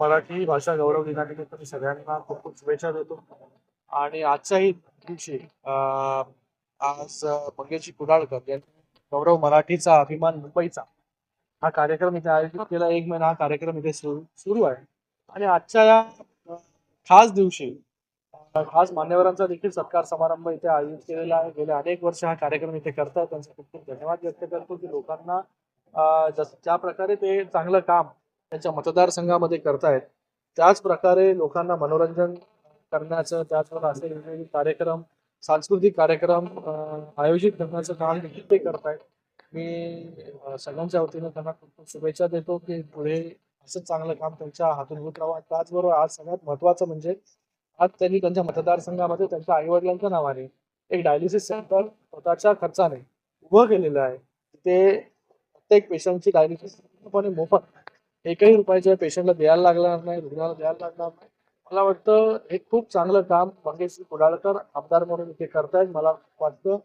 मराठी भाषा गौरव दिनानिमित्त मी सगळ्यांना खूप खूप शुभेच्छा देतो. आणि आजच्याही दिवशी आज अ, मंगेशजी कुडाळकर यांनी गौरव मराठीचा अभिमान मुंबईचा हा कार्यक्रम इथे आयोजित केला. एक महिना हा कार्यक्रम इथे सुरू सुरू आहे. आणि आजच्या या खास दिवशी खास मान्यवरांचा देखील सत्कार समारंभ इथे आयोजित केलेला आहे. गेले अनेक वर्ष हा कार्यक्रम इथे करतात. त्यांचे खूप खूप धन्यवाद व्यक्त करतो की लोकांना ज्या प्रकारे ते चांगलं काम त्यांच्या मतदारसंघामध्ये करतायत. त्याच प्रकारे लोकांना मनोरंजन करण्याचं त्याचबरोबर असे वेगवेगळे कार्यक्रम सांस्कृतिक कार्यक्रम आयोजित करण्याचं काम देखील ते करतायत. मी सगळ्यांच्या वतीनं त्यांना खूप खूप शुभेच्छा देतो की पुढे असंच चांगलं काम त्यांच्या हातून होत राहावं. त्याचबरोबर आज सगळ्यात महत्त्वाचं म्हणजे आज त्यांनी त्यांच्या मतदारसंघामध्ये त्यांच्या आईवडिलांच्या नावाने एक डायलिसिस सेंटर स्वतःच्या खर्चाने उभं केलेलं आहे. ते प्रत्येक पेशंटची डायलिसिस पूर्णपणे मोफत एकही रुपयाच्या पेशंटला द्यायला लागणार नाही रुग्णाला द्यायला लागणार नाही. मला वाटतं हे खूप चांगलं काम मंगेश कुडाळकर आमदार म्हणून इथे करतायत. मला वाटतं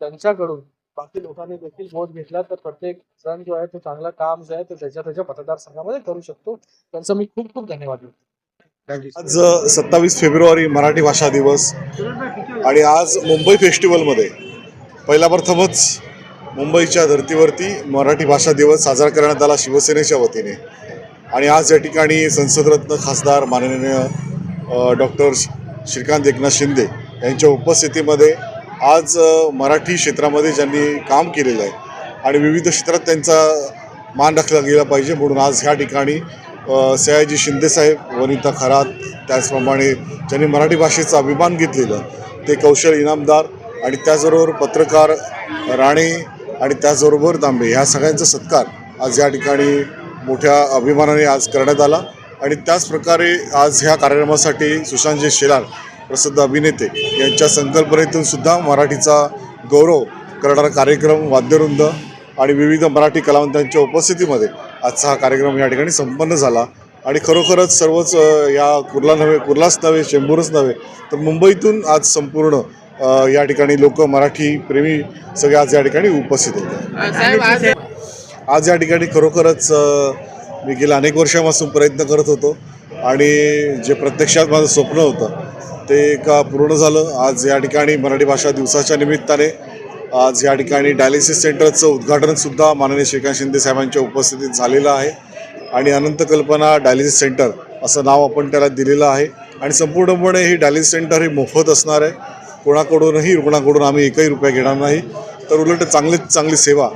त्यांच्याकडून बाकी लोकांनी देखील बोध घेतला तर प्रत्येक जण जो आहे तो चांगलं काम जे आहे ते त्याच्या त्याच्या मतदारसंघामध्ये करू शकतो. त्यांचं मी खूप खूप धन्यवाद देतो. आज सत्तावीस फेब्रुवारी मराठी भाषा दिवस आणि आज मुंबई फेस्टिवलमध्ये पहिला प्रथमच मुंबईच्या धर्तीवरती मराठी भाषा दिवस साजरा करण्यात आला शिवसेनेच्या वतीने. आणि आज या ठिकाणी संसदरत्न खासदार माननीय डॉक्टर श्रीकांत एकनाथ शिंदे यांच्या उपस्थितीमध्ये आज मराठी क्षेत्रामध्ये ज्यांनी काम केलेलं आहे आणि विविध क्षेत्रात त्यांचा मान राखला गेला पाहिजे म्हणून आज ह्या ठिकाणी सयाजी शिंदेसाहेब वनिता खरात त्याचप्रमाणे ज्यांनी मराठी भाषेचा अभिमान घेतलेलं ते कौशल इनामदार आणि त्याचबरोबर पत्रकार राणे आणि त्याचबरोबर तांबे ह्या सगळ्यांचा सत्कार आज या ठिकाणी मोठ्या अभिमानाने आज करण्यात आला. आणि त्याच प्रकारे आज ह्या कार्यक्रमासाठी सुशांतजी शेलार प्रसिद्ध अभिनेते यांच्या संकल्पनेतून सुद्धा मराठीचा गौरव करणारा कार्यक्रम वाद्यवृंद आणि विविध मराठी कलावंतांच्या उपस्थितीमध्ये आजचा हा कार्यक्रम या ठिकाणी संपन्न झाला. आणि खरोखरच सर्वच या कुर्ला नव्हे कुर्लाच नव्हे चेंबूरच नव्हे तर मुंबईतून आज संपूर्ण या ठिकाणी लोक मराठी प्रेमी सगळे आज या ठिकाणी उपस्थित होते. आज या ठिकाणी खरोखरच मी गेल्या अनेक वर्षापासून प्रयत्न करत होतो आणि जे प्रत्यक्षात माझं स्वप्न होतं ते का पूर्ण झालं. आज या ठिकाणी मराठी भाषा दिवसाच्या निमित्ताने आज या ठिकाणी डायलिसिस सेंटरचं उद्घाटनसुद्धा माननीय श्रीकांत शिंदे साहेबांच्या उपस्थितीत झालेलं आहे. आणि अनंत कल्पना डायलिसिस सेंटर असं नाव आपण त्याला दिलेलं आहे. आणि संपूर्णपणे ही डायलिसिस सेंटर ही मोफत असणार आहे. कोणाकडूनही रुग्णाकडून आम्ही एकही रुपया घेणार नाही. तर उलट चांगलीच चांगली सेवा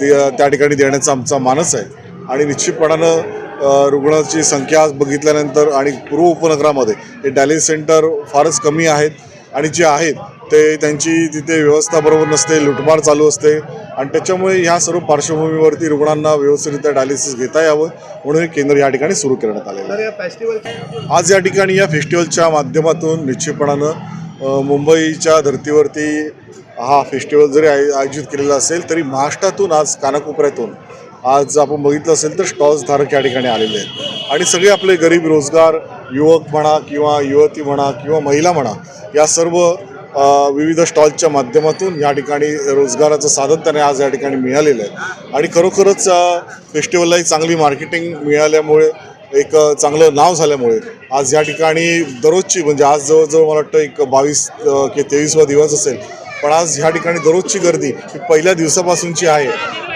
त्या ठिकाणी देण्याचा आमचा मानस आहे. आणि निश्चितपणानं रुग्णाची संख्या बघितल्यानंतर आणि पूर्व उपनगरामध्ये हे डायलिसिस सेंटर फारच कमी आहेत. आणि जे आहेत ते त्यांची तिथे व्यवस्था बरोबर नसते लुटमार चालू असते. आणि त्याच्यामुळे ह्या सर्व पार्श्वभूमीवरती रुग्णांना व्यवस्थितरित्या डायलिसिस घेता यावं म्हणून हे केंद्र या ठिकाणी सुरू करण्यात आलेलं आहे. आज या ठिकाणी या फेस्टिवलच्या माध्यमातून निश्चितपणानं मुंबईच्या धर्तीवरती हा फेस्टिवल जरी आय आयोजित केलेला असेल तरी महाराष्ट्रातून आज कानाकोपऱ्यातून आज आपण बघितलं असेल तर स्टॉल्स धारक या ठिकाणी आलेले आहेत. आणि सगळे आपले गरीब रोजगार युवक म्हणा किंवा युवती म्हणा किंवा महिला म्हणा या सर्व विविध स्टॉल्सच्या माध्यमातून या ठिकाणी रोजगाराचं साधन त्यांना आज या ठिकाणी मिळालेलं आहे. आणि खरोखरच फेस्टिवललाही एक चांगली मार्केटिंग मिळाल्यामुळे एक चांगलं नाव झाल्यामुळे आज या ठिकाणी दररोजची म्हणजे आज जवळजवळ मला वाटतं एक बावीस के तेवीसवा दिवस असेल पण आज ह्या ठिकाणी दररोजची गर्दी ही पहिल्या दिवसापासूनची आहे.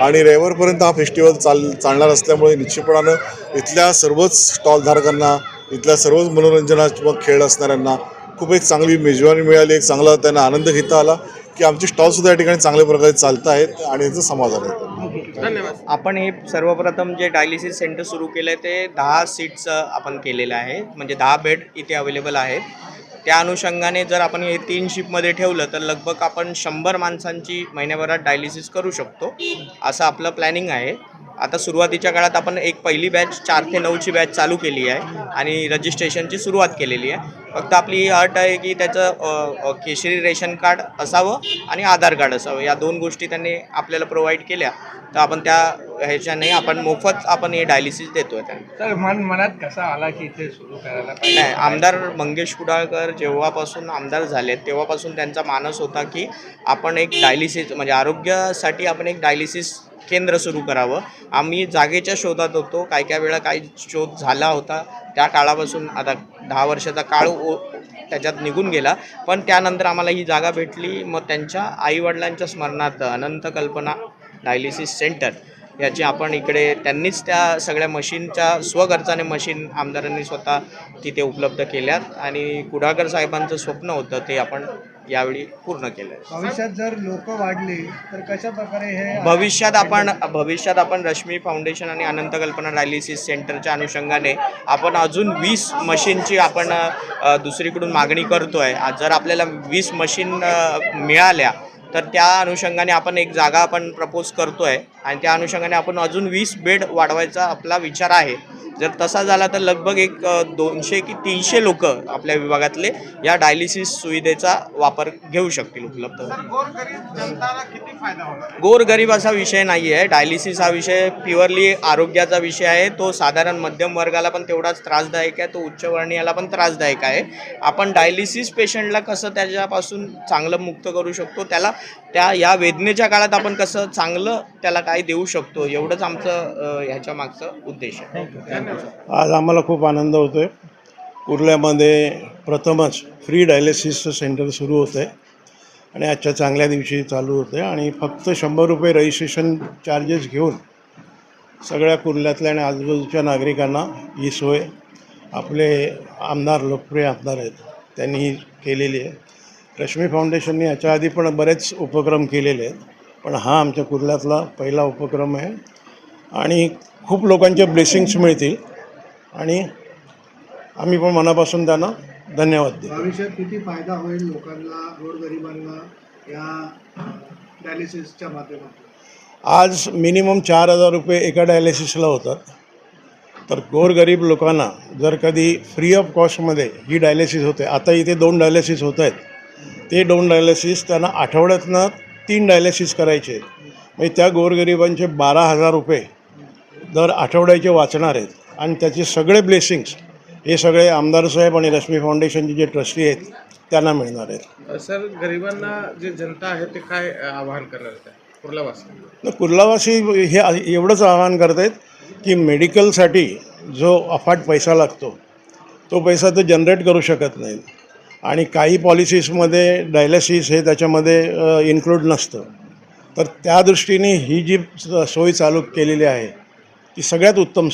आणि रविवारपर्यंत हा फेस्टिवल चाल चालणार असल्यामुळे निश्चितपणानं इथल्या सर्वच स्टॉलधारकांना इथल्या सर्वच मनोरंजनात्मक खेळ असणाऱ्यांना खूप एक चांगली मेजवानी मिळाली एक चांगला त्यांना आनंद घेता आला की आमचे स्टॉलसुद्धा या ठिकाणी चांगल्या प्रकारे चालत आहेत आणि याचं समाधान आहे. आपण हे सर्वप्रथम जे डायलिसिस सेंटर सुरू केलं आहे ते दहा सीट्सचं आपण केलेलं आहे. म्हणजे दहा बेड इथे अवेलेबल आहेत. त्या अनुषंगाने जर आपण हे तीन शिपमध्ये ठेवलं तर लगभग आपण शंभर माणसांची महिन्याभरात डायलिसिस करू शकतो असं आपलं प्लॅनिंग आहे. आता सुरुवातीच्या काळात आपण एक पहिली बॅच चार ते नऊची बॅच चालू केली आहे आणि रजिस्ट्रेशनची सुरुवात केलेली आहे. फक्त आपली अट आहे की त्याचं केशरी रेशन कार्ड असावं आणि आधार कार्ड असावं. या दोन गोष्टी त्यांनी आपल्याला प्रोव्हाइड केल्या. तर आपण त्या ह्याच्याने आपण मोफत आपण हे डायलिसिस देतोय. त्यांना तर मन मनात कसा आला की इथे सुरू करायला पाहिजे? नाही आमदार मंगेश कुडाळकर जेव्हापासून आमदार झाले तेव्हापासून त्यांचा मानस होता की आपण एक डायलिसिस म्हणजे आरोग्यासाठी आपण एक डायलिसिस केंद्र सुरू करावं. आम्ही जागेच्या शोधात होतो काही काही वेळा काही शोध झाला होता. त्या काळापासून आता दहा वर्षाचा काळ ओ त्याच्यात निघून गेला. पण त्यानंतर आम्हाला ही जागा भेटली. मग त्यांच्या आईवडिलांच्या स्मरणार्थ अनंत कल्पना डायलिसिस सेंटर याची आपण इकडे त्यांनीच त्या सगळ्या मशीनच्या स्वखर्चाने मशीन आमदारांनी स्वतः तिथे उपलब्ध केल्यात. आणि कुडाळकर साहेबांचं स्वप्न होतं ते आपण यावेळी पूर्ण केलं भविष्यात जर लोक वाढली तर कशा प्रकारे हे भविष्यात आपण भविष्यात आपण रश्मी फाउंडेशन आणि अनंत कल्पना डायलिसिस सेंटरच्या अनुषंगाने आपण अजून वीस मशीनची आपण दुसरीकडून मागणी करतोय. आज जर आपल्याला वीस मशीन मिळाल्या तर त्या अनुषंगाने आपण एक जागा आपण प्रपोज करतो आहे आणि त्या अनुषंगाने आपण अजून वीस बेड वाढवायचा आपला विचार आहे. जर तसा झाला तर लगभग एक दोनशे की तीनशे लोक आपल्या विभागातले या डायलिसिस सुविधेचा वापर घेऊ शकतील उपलब्ध गोरगरीब असा विषय नाही आहे डायलिसिस हा विषय प्युअरली आरोग्याचा विषय आहे. तो साधारण मध्यम वर्गाला पण तेवढाच त्रासदायक आहे. तो उच्चवर्णीयाला पण त्रासदायक आहे. आपण डायलिसिस पेशंटला कसं त्याच्यापासून चांगलं मुक्त करू शकतो? त्याला त्या या वेदनेच्या काळात आपण कसं चांगलं त्याला काय देऊ शकतो एवढंच आमचं ह्याच्या मागचं उद्देश आहे. आज आम्हाला खूप आनंद होतो आहे कुर्ल्यामध्ये प्रथमच फ्री डायलिसिसचं सेंटर सुरू होतं आहे आणि आजच्या चांगल्या दिवशी चालू होतं आहे आणि फक्त शंभर रुपये रजिस्ट्रेशन चार्जेस घेऊन सगळ्या कुर्ल्यातल्या आणि आजूबाजूच्या नागरिकांना ही सोय आपले आमदार लोकप्रिय आमदार आहेत त्यांनी केलेली आहे. रश्मी फाउंडेशनने याच्या आधी पण बरेच उपक्रम केलेले आहेत पण हा आमच्या कुर्ल्यातला पहिला उपक्रम आहे. आणि खूप लोकांचे ब्लेसिंग्स मिळतील. आणि आम्ही पण मनापासून त्यांना धन्यवाद देतो. भविष्यात किती फायदा होईल लोकांना गोरगरिबांना या डायलिसिसच्या माध्यमातून? आज मिनिमम चार हजार रुपये एका डायलिसिसला होतात. तर गोरगरीब लोकांना जर कधी फ्री ऑफ कॉस्टमध्ये ही डायलिसिस होते आता इथे दोन डायलिसिस होत आहेत ते दोन डायलिसिस त्यांना आठवड्यातनं तीन डायलिसिस करायचे. आहेत. म्हणजे त्या गोरगरिबांचे बारा हजार रुपये दर आठवड्याचे वाचणार आहेत. आणि त्याचे सगळे ब्लेसिंग्स हे सगळे आमदार साहेब आणि रश्मी फाउंडेशनचे जे ट्रस्टी आहेत त्यांना मिळणार आहेत. सर गरिबांना जे जनता आहे ते काय आवाहन करणार आहे कुर्लावासी. न कुर्लावासी हे एवढंच आवाहन करत आहेत की मेडिकलसाठी जो अफाट पैसा लागतो तो पैसा ते जनरेट करू शकत नाहीत. आणि काही पॉलिसीसमध्ये डायलिसिस हे त्याच्यामध्ये इन्क्लूड नसतं. तर त्या दृष्टीने ही जी सोय चालू केलेली आहे ती सगळ्यात उत्तम